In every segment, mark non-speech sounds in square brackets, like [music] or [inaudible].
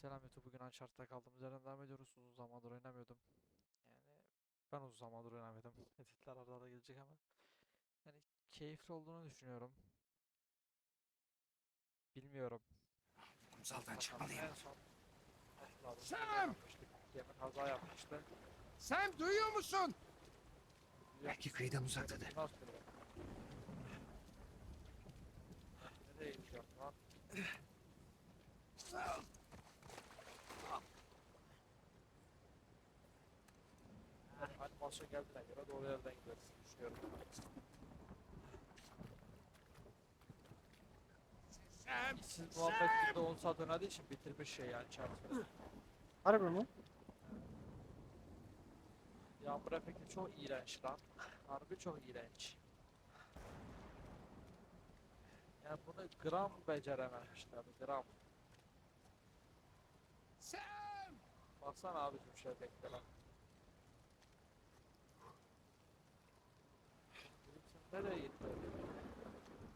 Selam YouTube. Bugün Uncharted'da kaldığımız yerden devam ediyoruz. Uzun zamandır oynamıyordum. Yani ben uzun zamandır oynamıyordum. [laughs] Editler arada arada gelecek ama. Yani keyifli olduğunu düşünüyorum. Bilmiyorum. Kumsaldan çıkmalıyım. en son Sam! Gemi kaza yapmıştı. Sen duyuyor musun? Belki kıyıdan uzaktadır. Nereye gidiyorum lan? Animasyon geldiğine göre doğru yerden gideriz düşünüyorum. Siz muhabbet burada 10 saat oynadığı için bitirmiş şey yani çarpı. Harbi mi? Yağmur efekti çok iğrenç lan. Harbi çok iğrenç. Yani bunu gram becerememişler gram. Sam! Baksana abicim şey bekle lan. Sen nereye gitti?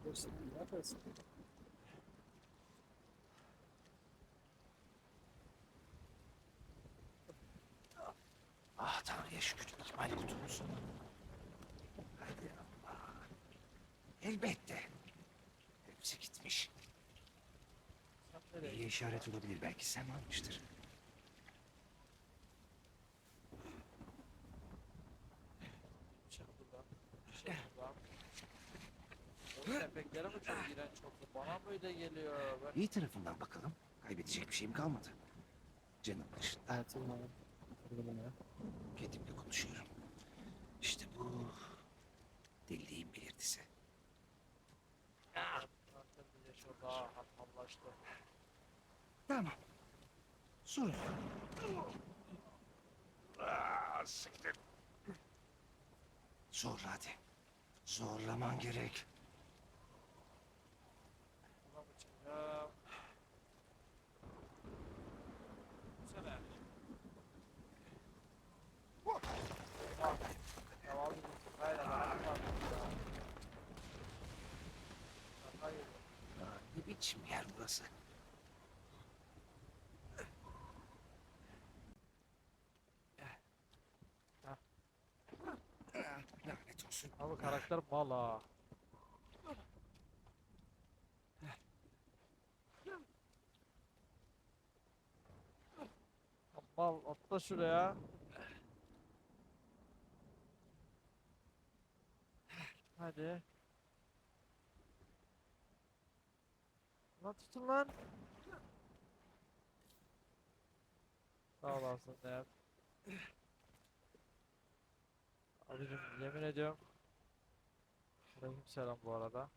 Görsen ne yaparsın? Ah Tanrı'ya şükür ihmal kutumuz. Hadi Allah. Elbette. Hepsi gitmiş. Sen İyi işaret olabilir. Belki Sam almıştır. Çık buradan. Çık buradan. Mi çok iğrenç oldu? Bana mı öyle geliyor? Ben İyi tarafından bakalım. Kaybedecek bir şeyim kalmadı. Canım dışında Hayatım kendimle konuşuyorum. İşte bu deliliğin belirtisi. daha hatamlaştı. Tamam. Sorun yok. Ah, siktir. Zorla hadi. Zorlaman gerek. Buna Tamam. Hayır. Hayır. Hayır. Aa, ne biçim yer burası? Abi karakter mal Mal atla şuraya. Hadi. Lan tutun lan. Sağ olasın ya. Abicim yemin ediyorum. Aleyküm selam bu arada.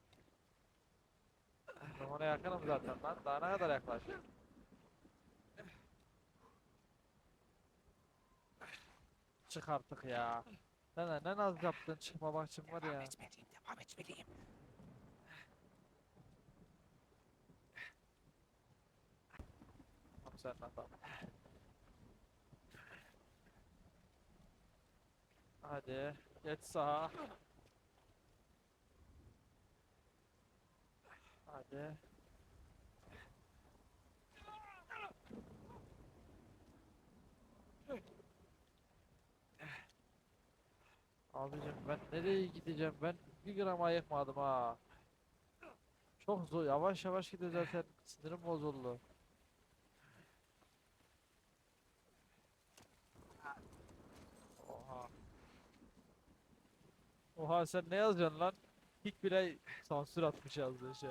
Ona yakınım zaten lan. Daha ne kadar yaklaş? Çık artık ya. Ne ne ne naz yaptın çıkma bak çık var Devam ya. etmeliyim, devam etmeliyim. Tamam sen lan tamam. Hadi geç sağa. Hadi. Abicim ben nereye gideceğim? Ben bir gram ayıkmadım ha. Çok zor. Yavaş yavaş gidiyor zaten. Sinirim bozuldu. Oha. Oha sen ne yazıyorsun lan? Hiç bile sansür atmış yazdığın şey.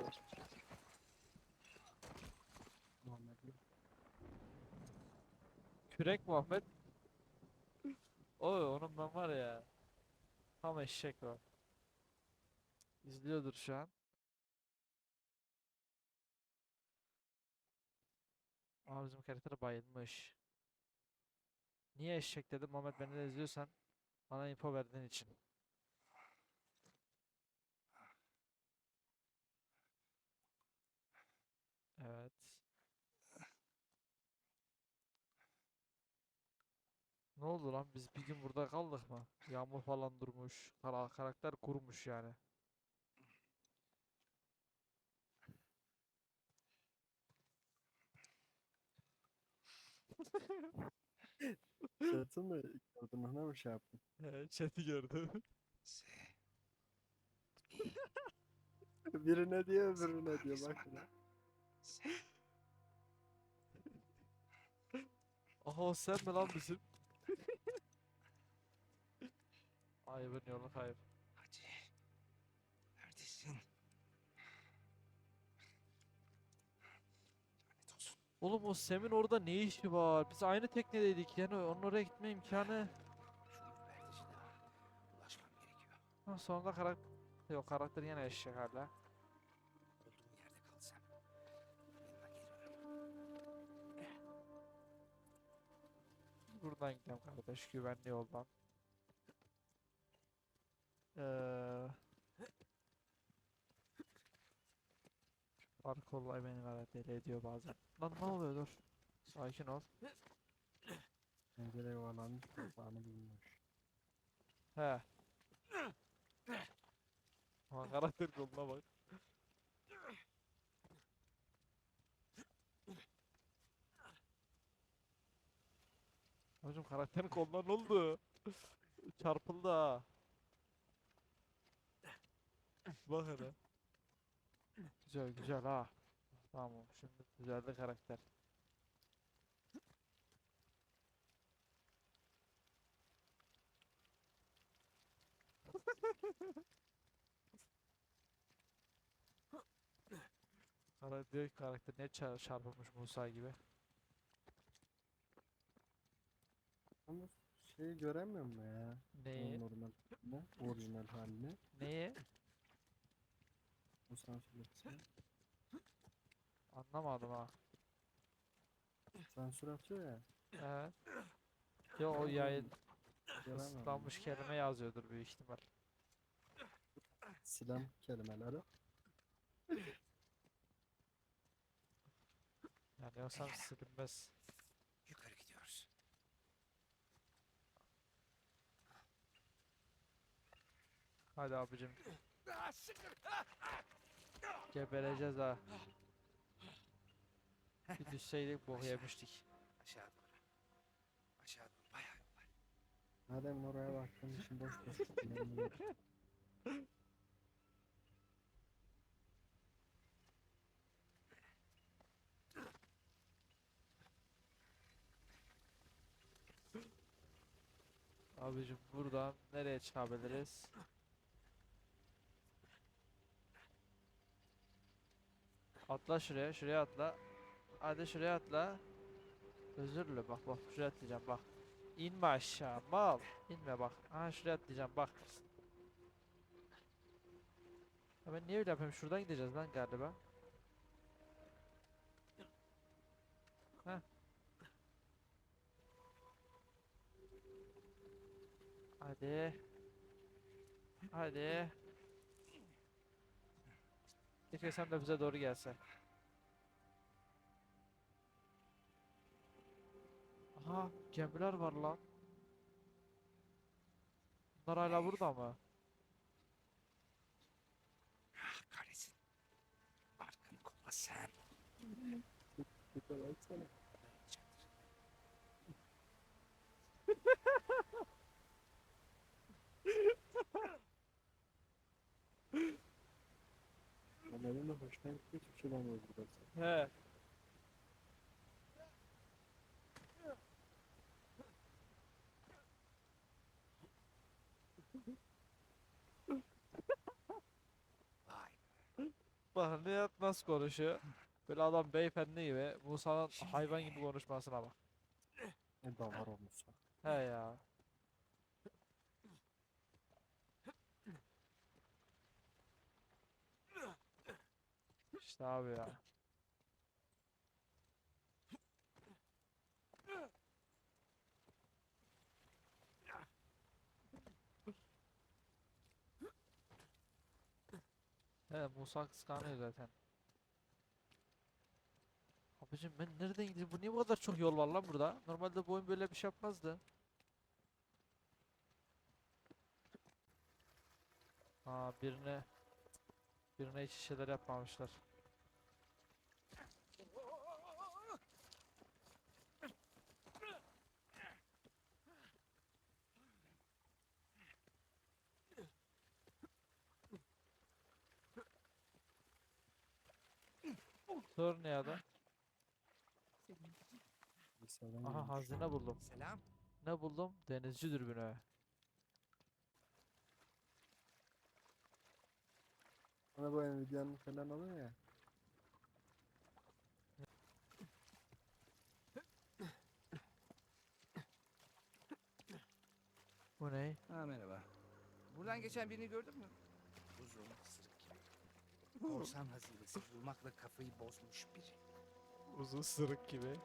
Kürek Muhammed. [laughs] Oy onun ben var ya. Tam eşek o. İzliyordur şu an. Aa bizim karakter bayılmış. Niye eşek dedim Muhammed beni de izliyorsan bana info verdiğin için. Evet. Ne oldu lan biz bir gün burada kaldık mı? Yağmur falan durmuş. Kara karakter kurumuş yani. Chat'i mi gördün ona mı şey yaptın? He, chat'i gördüm. S. Biri ne diyor bak. Aha sen mi lan bizim? Ayıbın yolu kayıp. Hadi. Neredesin? Lanet olsun. Oğlum o Sem'in orada ne işi var? Biz aynı teknedeydik yani onun oraya gitme imkanı. Ulaşmam gerekiyor. Ha, sonunda karakter... Yok karakter yine eşek hala. Olduğum yerde kalsam. Yanına geliyorum. Buradan gidelim kardeş güvenli yoldan. Eee... Park olay beni gayet ediyor bazen. Lan ne oluyor dur. Sakin ol. Pencere yuvarlanmış kapağını bulmuş. He. Ama karakter koluna bak. Hocam karakterin koluna ne oldu? Çarpıldı ha. Bak hele. Güzel güzel ha. Tamam şimdi düzeldi karakter. [laughs] Kara diyor ki karakter ne çar- çarpılmış Musa gibi. Ama şeyi göremiyor mu ya? Neyi? Normal halini, orijinal halini. Neyi? Bu sansürletsin. Anlamadım ha. Sansür atıyor ya. Evet. Yo o yayın ıslanmış kelime yazıyordur büyük ihtimal. Silen kelimeleri. Yani yoksa silinmez. Yukarı gidiyoruz. Hadi abicim. Gebereceğiz ha. Bir düşseydik bok yemiştik. Aşağı doğru. Aşağı doğru. Bayağı yol var. Madem oraya baktığın için boş boş kullanılıyor. [laughs] Abicim buradan nereye çıkabiliriz? Atla şuraya, şuraya atla. Hadi şuraya atla. Özür dilerim bak bak şuraya atlayacağım bak. İnme aşağı mal. İnme bak. Aha şuraya atlayacağım bak. Ya ben niye öyle yapıyorum? Şuradan gideceğiz lan galiba. Heh. Hadi. Hadi. Keşke sen de bize doğru gelse. Aha, gemiler var lan. Bunlar hala burada mı? Ah kahretsin. Arkanı kolla sen. [laughs] Gitti hiçbir şey olmuyor burası. He. Bak Nihat nasıl konuşuyor? Böyle adam beyefendi gibi, Musa'nın hayvan gibi konuşmasına bak. Ne davar olmuşsa. He ya. İşte abi ya. He Musa kıskanıyor zaten. Abicim ben nereden gideyim? Bu niye bu kadar çok yol var lan burada? Normalde bu oyun böyle bir şey yapmazdı. Aa birine birine hiç şeyler yapmamışlar. Sor ne? Bilgisayardan Aha girmiş. hazine buldum. Selam. Ne buldum? Denizci dürbünü. Hani bu Nvidia'nın falan oluyor ya. Bu ne? Ha merhaba. Buradan geçen birini gördün mü? Uzun, sırık. Korsan hazinesi bulmakla kafayı bozmuş biri. Uzun sırık gibi.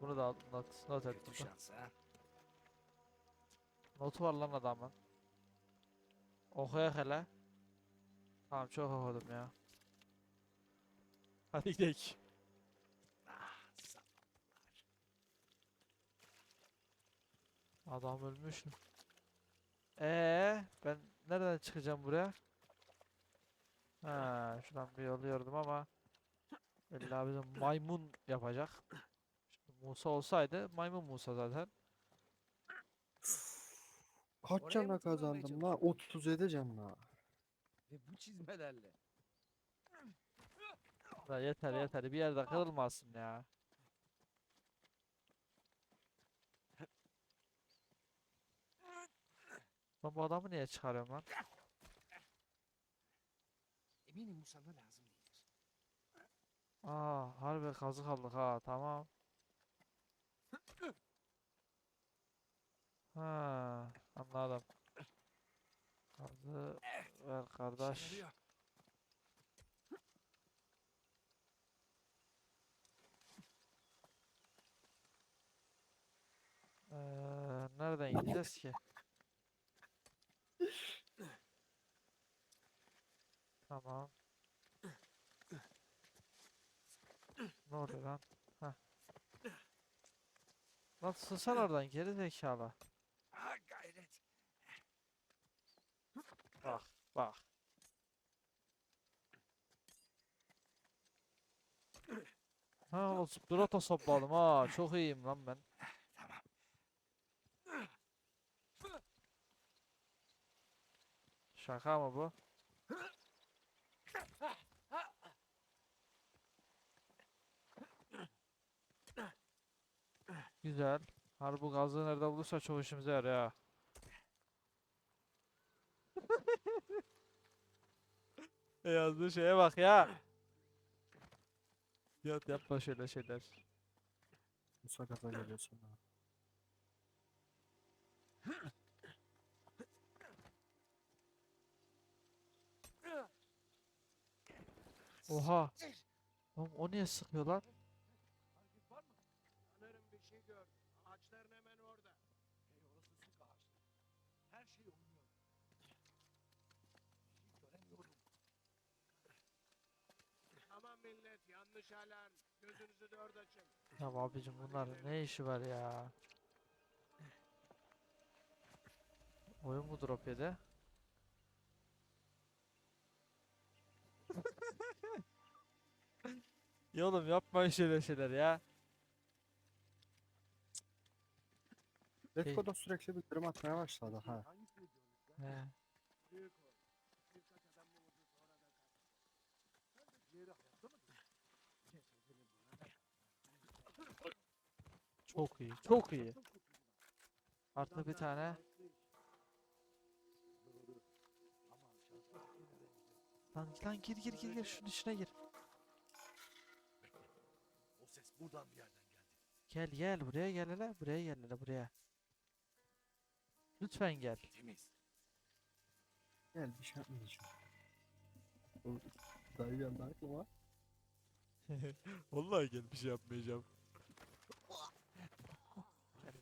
Bunu da al, not, not et Kötü burada. şans ha. Notu var lan adamın. Okuyak hele. Tamam çok okudum ya. Hadi gidelim. Ah. Adam ölmüş. Ee, ben nereden çıkacağım buraya? Ha, şuradan bir yol yordum ama illa bizim maymun yapacak. Şimdi Musa olsaydı maymun Musa zaten. Kaç Oraya canla mı tırmanmaya kazandım la? 37 canla. Ve bu çizmelerle. Ya yeter yeter bir yerde kırılmasın ya. Ben bu adamı niye çıkarıyorum lan? Eminim bu sana lazım değildir. Aa, harbi kazık aldık ha, tamam. Ha, anladım. Kazı ver kardeş. Ee, nereden gideceğiz ki? [laughs] Tamam. Ne oluyor lan? Heh. Lan sığsan oradan geri zekalı. Ha gayret. Bak bak. Ha o Sprata sopladım ha çok iyiyim lan ben. Tamam. Şaka mı bu? Güzel. Harbi bu gazı nerede bulursa çok işimize yarar ha. [laughs] Yazdığı şeye bak ya. Yat yapma şöyle şeyler. Musa gaza geliyor sonra. Oha. Oğlum o niye sıkıyor lan? Alarm. Gözünüzü dört açın. Ya abicim bunlar ne işi var ya? Oyun mu drop yedi? ya oğlum yapmayın şöyle şeyler ya. Letgo da sürekli bildirim atmaya başladı ha. He. Büyük o. Birkaç adam vurdu sonra da kaçtı. Sen de ciğeri hayatta mı? Cesedini buna da Çok iyi, çok iyi. Artı bir tane. Lan, lan gir gir gir gir şunun içine gir. O ses buradan bir yerden geldi. Gel gel buraya gel hele buraya gel hele buraya. Lütfen gel. Temiz. Gel bir şey yapmayacağım. Dayı geldi aklıma. [laughs] Vallahi gel bir şey yapmayacağım.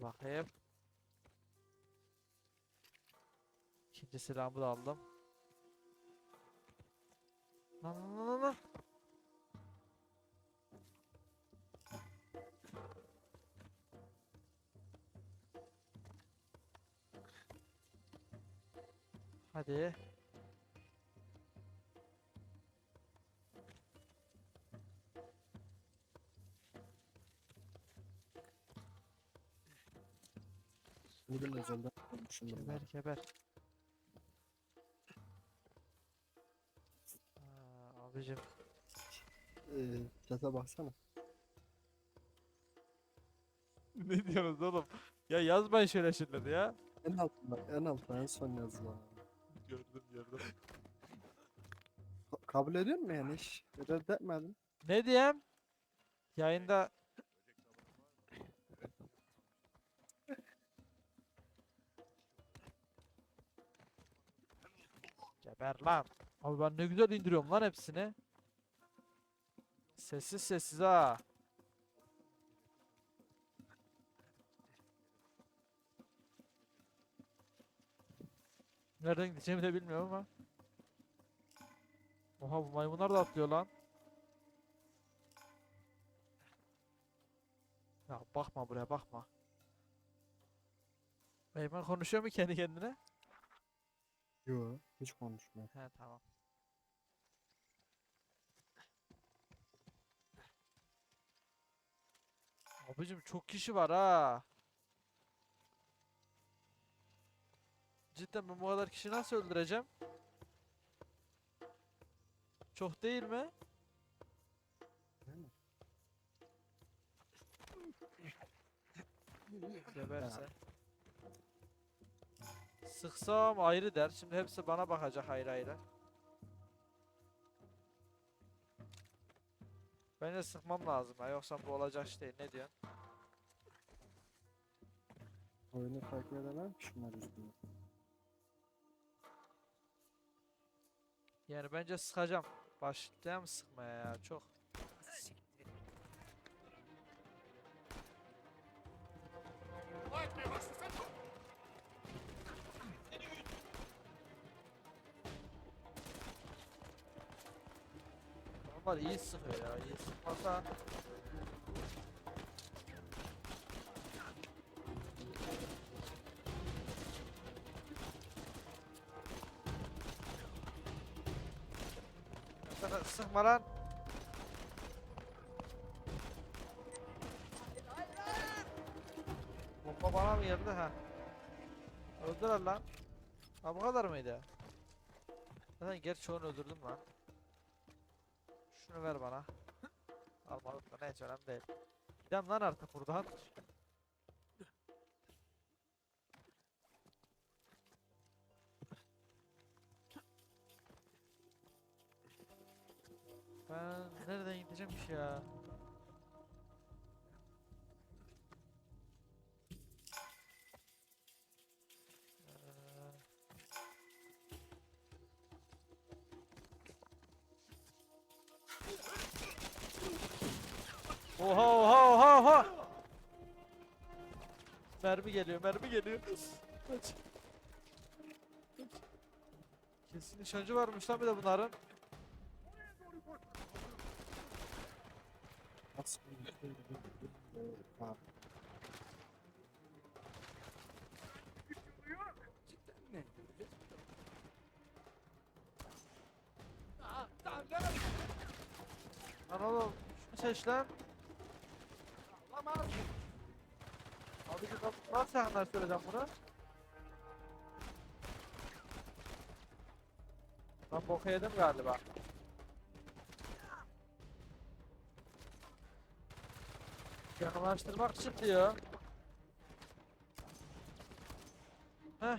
Bakayım. İkinci silahımı da aldım. Lan lan lan, lan. Hadi. Bulmuşum Geber bunları. geber. Aa, abicim Ee, cata baksana. [laughs] ne diyorsunuz oğlum? Ya yazmayın şöyle şeyleri ya. En altında, en altta en son yazılı. Gördüm gördüm. Ka- kabul ediyor musun yani hiç? Reddetmedin. Ne diyeyim? Yayında lan. Abi ben ne güzel indiriyorum lan hepsini. Sessiz sessiz ha. Nereden gideceğimi de bilmiyorum ama. Oha bu maymunlar da atlıyor lan. Ya bakma buraya bakma. Maymun konuşuyor mu kendi kendine? Yo, hiç konuşmuyor. He tamam. Abicim çok kişi var ha. Cidden ben bu kadar kişi nasıl öldüreceğim? Çok değil mi? Geberse. Sıksam ayrı der. Şimdi hepsi bana bakacak ayrı ayrı. Bence sıkmam lazım ha yoksa bu olacak iş değil. Ne diyorsun? Oyunu takip edemem ki şunlar yüzünden. Yani bence sıkacağım. Başlayayım sıkmaya ya çok. Siktir. Normal iyi sıkıyor ya. iyi sıkmasa Sıkma- [laughs] Sıkma lan. Bomba bana mı geldi ha? Öldüler lan. Ha bu kadar mıydı? Zaten gerçi onu öldürdüm lan. Şunu ver bana. Almadık da neyse önemli değil. Gidelim lan artık buradan. Ben nereden gideceğim ki ya? Mermi geliyor, mermi geliyor. Kaç. Kesin nişancı varmış lan bir de bunların. Lan oğlum şunu seç lan. Abi nasıl sakınlar söyleyeceğim bunu? Ben boka yedim galiba. Yakınlaştırmak için diyor. Heh.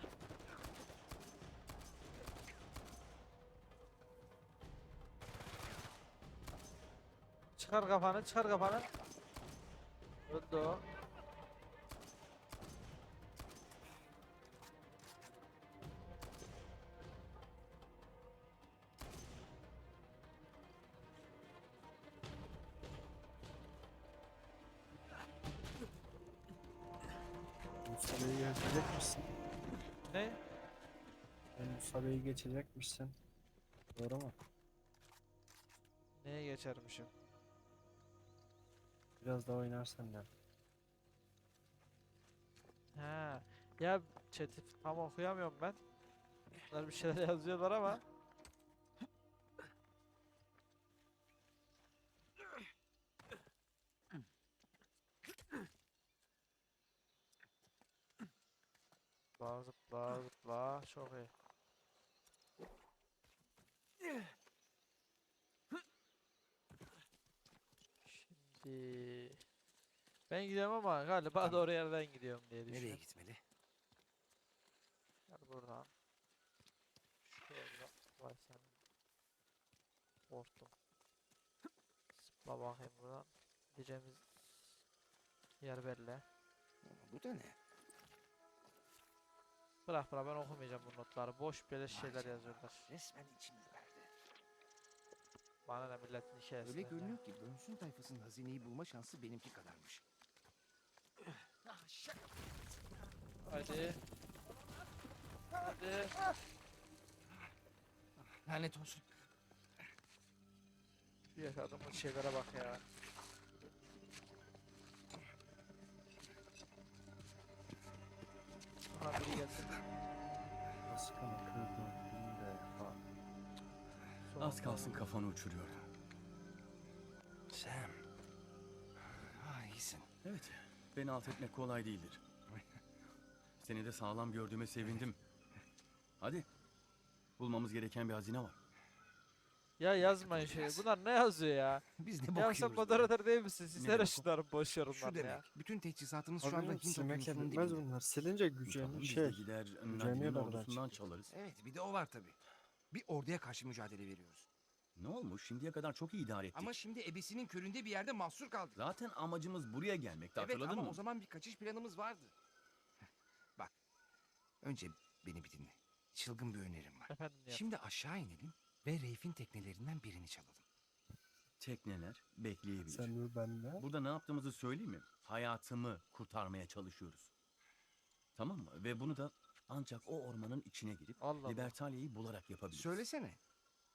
Çıkar kafanı, çıkar kafanı. Öldü o. Geçecekmişsin. Ne? Ben Musa'yı geçecekmişsin. Doğru mu? Neye geçermişim? Biraz daha oynarsan da. Ha. Ya chat'i tam okuyamıyorum ben. Bunlar bir şeyler [laughs] yazıyorlar ama. Zıpla zıpla zıpla çok iyi. Şimdi ben gidiyorum ama galiba doğru yerden gidiyorum diye Nereye düşünüyorum. gitmeli? Gel buradan. Şöyle vay sen. Korktum. Zıpla bakayım buradan. Gideceğimiz yer belli. Bu da ne? Bırak bırak ben okumayacağım bu notları. Boş beleş şeyler yazıyorlar. Resmen içim ürperdi. Bana ne milletin hikayesi. Öyle görünüyor ki Bönsün tayfasının hazineyi bulma şansı benimki kadarmış. Hadi. Hadi. Lanet olsun. Şu yaşadığımız şeylere bak ya. Biri kırdım bin defa. Az kalsın kafanı uçuruyordum. Sam. Ah iyisin. Evet, beni alt etmek kolay değildir. Seni de sağlam gördüğüme sevindim. Hadi, bulmamız gereken bir hazine var. Ya yazmayın şey. Bunlar ne yazıyor ya? [laughs] Biz ne Ya bakıyoruz? sen moderatör değil misin? Siz Ne nereye şunları boş Şu yorumlar demek. ya? Bütün teçhizatımız şu anda Abi Hint bitmez dibinde. bunlar. Silince güceni biz şey. de gider Nagi'nin güceniyorlar da ordusundan çalarız. Evet bir de o var tabii. Bir orduya karşı mücadele veriyoruz. Ne olmuş? Şimdiye kadar çok iyi idare ettik. Ama şimdi ebesinin köründe bir yerde mahsur kaldık. Zaten amacımız buraya gelmekti, Evet hatırladın ama mı? o zaman bir kaçış planımız vardı. Bak. Önce beni bir dinle. Çılgın bir önerim var. Efendim ya. Şimdi aşağı inelim ve Reif'in teknelerinden birini çalalım. Tekneler bekleyebilir. Sen ve ben de. Burada ne yaptığımızı söyleyeyim mi? Hayatımı kurtarmaya çalışıyoruz. Tamam mı? Ve bunu da ancak o ormanın içine girip Allah. Libertalia'yı bularak yapabiliriz. Söylesene.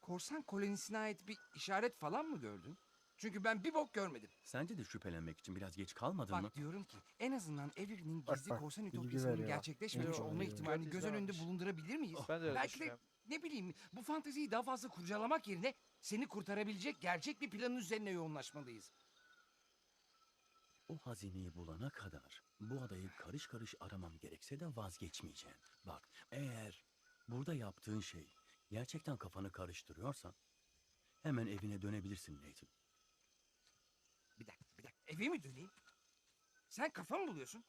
Korsan kolonisine ait bir işaret falan mı gördün? Çünkü ben bir bok görmedim. Sence de şüphelenmek için biraz geç kalmadın Bak mı? diyorum ki en azından Bak, gizli bak, korsan bilgi ütopyasının veriyor. gerçekleşmemiş olma ihtimalini göz önünde bulundurabilir miyiz? Ben de öyle Belki de düşünüyorum. Ne bileyim bu fanteziyi daha fazla kurcalamak yerine seni kurtarabilecek gerçek bir planın üzerine yoğunlaşmalıyız. O hazineyi bulana kadar bu adayı karış karış aramam gerekse de vazgeçmeyeceğim. Bak eğer burada yaptığın şey gerçekten kafanı karıştırıyorsa hemen evine dönebilirsin Nathan. Bir dakika bir dakika eve mi döneyim? Sen kafa mı buluyorsun?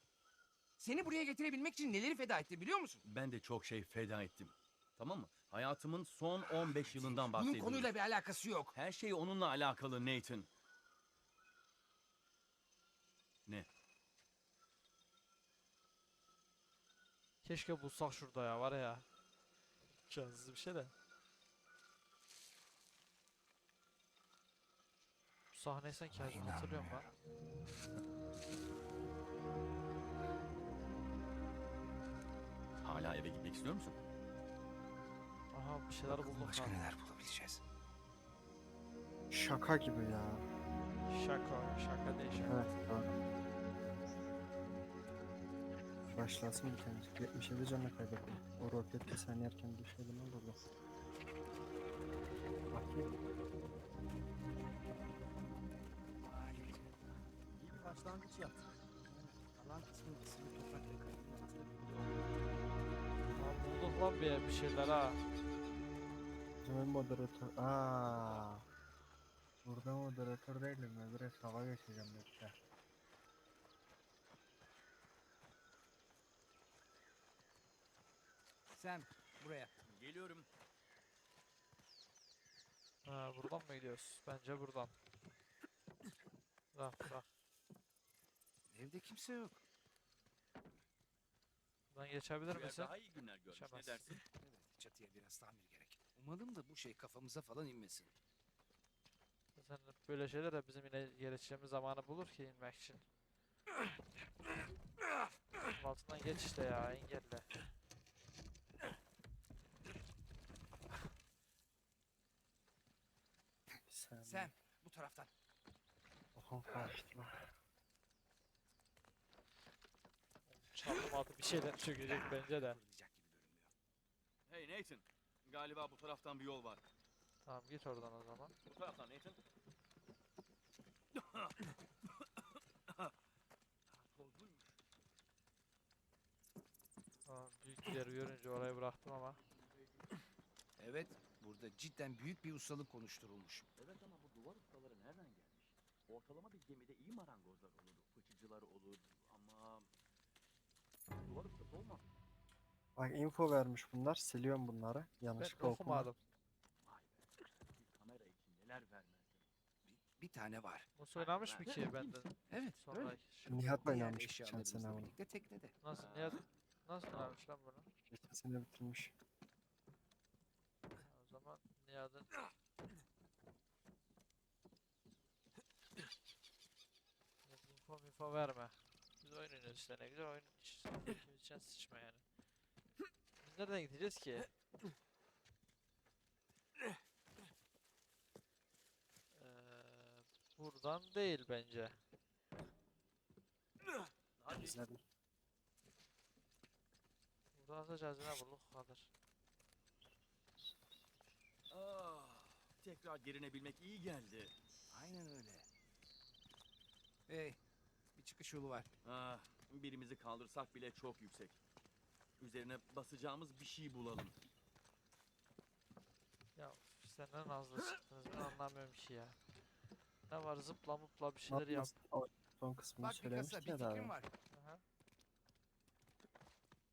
Seni buraya getirebilmek için neleri feda etti biliyor musun? Ben de çok şey feda ettim. Tamam mı? Hayatımın son 15 yılından Bunun bahsediyorum. konuyla bir alakası yok. Her şey onunla alakalı Nathan. Ne? Keşke bulsak şurada ya var ya. Şanssız bir şey de. Bu sahneyi sen kendin ya. lan. Hala eve gitmek istiyor musun? Aha bir şeyler Bakalım buldum başka lan. neler bulabileceğiz. Şaka gibi ya. Şaka, şaka değil şaka. Evet doğru. Başlasın bir tane. 77 canla kaybettim. O rokette sen yerken düşelim olurdu. Bakayım. Başlangıç yaptık. Kalan kısmı kısmı toprakla kaybettik. Lan bulduk lan bir, bir şeyler ha. Zaman moderatör. Aa. Burada moderatör değilim. Ben direkt hava geçeceğim bekle. Sen buraya. Geliyorum. Ha buradan mı gidiyoruz? Bence buradan. Bırak bırak. Evde kimse yok. Buradan geçebilir misin? Daha iyi günler görmüş. Ne dersin? Evet çatıya biraz tamir gerek. Umalım da bu şey kafamıza falan inmesin. Sen böyle şeyler de bizim yine gelişeceğimiz zamanı bulur ki inmek için. Bunun Altından geç işte ya engelle. Sen. Sen bu taraftan. Oha kaçtı lan. Çaldım altı bir şeyler çökecek bence de. Fırlayacak gibi görünmüyor. Hey Nathan. Galiba bu taraftan bir yol var. Tamam git oradan o zaman. Bu taraftan Nathan. Tamam büyük bir yer görünce orayı bıraktım ama. Evet burada cidden büyük bir ustalık konuşturulmuş. Evet ama bu duvar ustaları nereden gelmiş? Ortalama bir gemide iyi marangozlar olur, fıçıcılar olur ama... Duvar ustası olmaz. Bak info vermiş bunlar. Siliyorum bunları. Yanlışlıkla okuma. okumadım. Bir kamera için neler vermezdim. Bir, bir tane var. Nasıl oynamış mı ki benden? Evet, Sonra öyle. Nihat Diğer oynamış geçen sene bunu. birlikte teknede. Nasıl Nihat nasıl oynamış lan bunu? Geçen sene bitirmiş. O zaman Nihat'ın Nihat info info verme. Biz oyun oynuyoruz işte ne güzel oyun için sıçma yani. Biz nereden gideceğiz ki? Eee buradan değil bence. Hadi. Buradan da cazine bulduk kadar. Ah, tekrar gerinebilmek iyi geldi. Aynen öyle. Hey, bir çıkış yolu var. Ah, birimizi kaldırsak bile çok yüksek. Üzerine basacağımız bir şey bulalım. Ya sen ne nazlı çıktınız ben anlamıyorum ki ya. Ne var zıpla mupla bir şeyler yap. O son kısmını Bak bir kasa, söylemişti bir ya daha. fikrim var. Aha.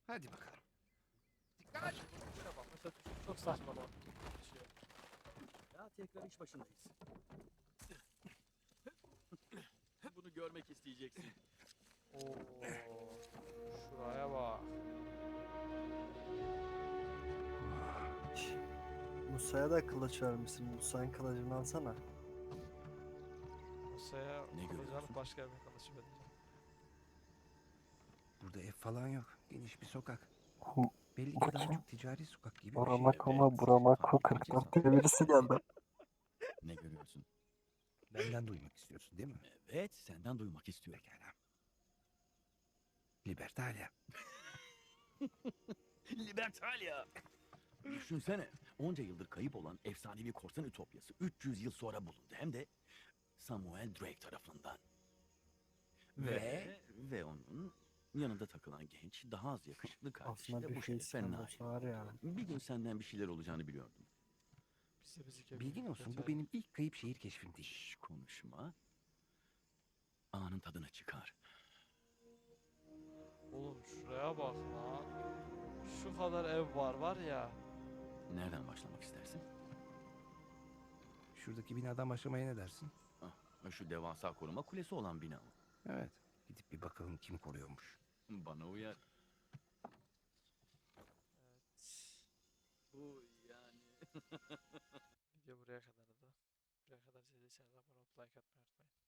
Hadi bakalım. Dikkat! Şuna bak mesela çok saçma bak. Şey. Ya tekrar iş başındayız. Bunu görmek isteyeceksin. Oo. Şuraya bak. Musa'ya da kılıç vermişsin. Musa'nın kılıcını alsana. Masaya Ne görüyorsun? başka bir konuşup edeceğim. Burada ev falan yok. Geniş bir sokak. Hu- Belli ki daha çok ticari sokak gibi bir şey. Buramakoma Buramako 44 diye birisi geldi. Ne görüyorsun? Benden duymak istiyorsun değil mi? Evet, senden duymak istiyorum. Pekala. Libertalia. [laughs] Libertalia! Düşünsene, onca yıldır kayıp olan efsanevi korsan ütopyası 300 yıl sonra bulundu. Hem de Samuel Drake tarafından. Ve, ve onun yanında takılan genç, daha az yakışıklı kardeşi Aslında de bir bu şey var ya. Bir gün senden bir şeyler olacağını biliyordum. Biz de bizi Bilgin olsun bu benim ilk kayıp şehir keşfim değil. Şş, konuşma. Anın tadına çıkar. Oğlum şuraya bak lan. Şu kadar ev var var ya. Nereden başlamak istersin? Şuradaki binadan başlamaya ne dersin? Ah, Şu devasa koruma kulesi olan bina mı? Evet. Gidip bir bakalım kim koruyormuş. Bana uyar. Evet. Bu yani. Video buraya kadardı. Buraya kadar izlediyseniz abone olup like atmayı unutmayın.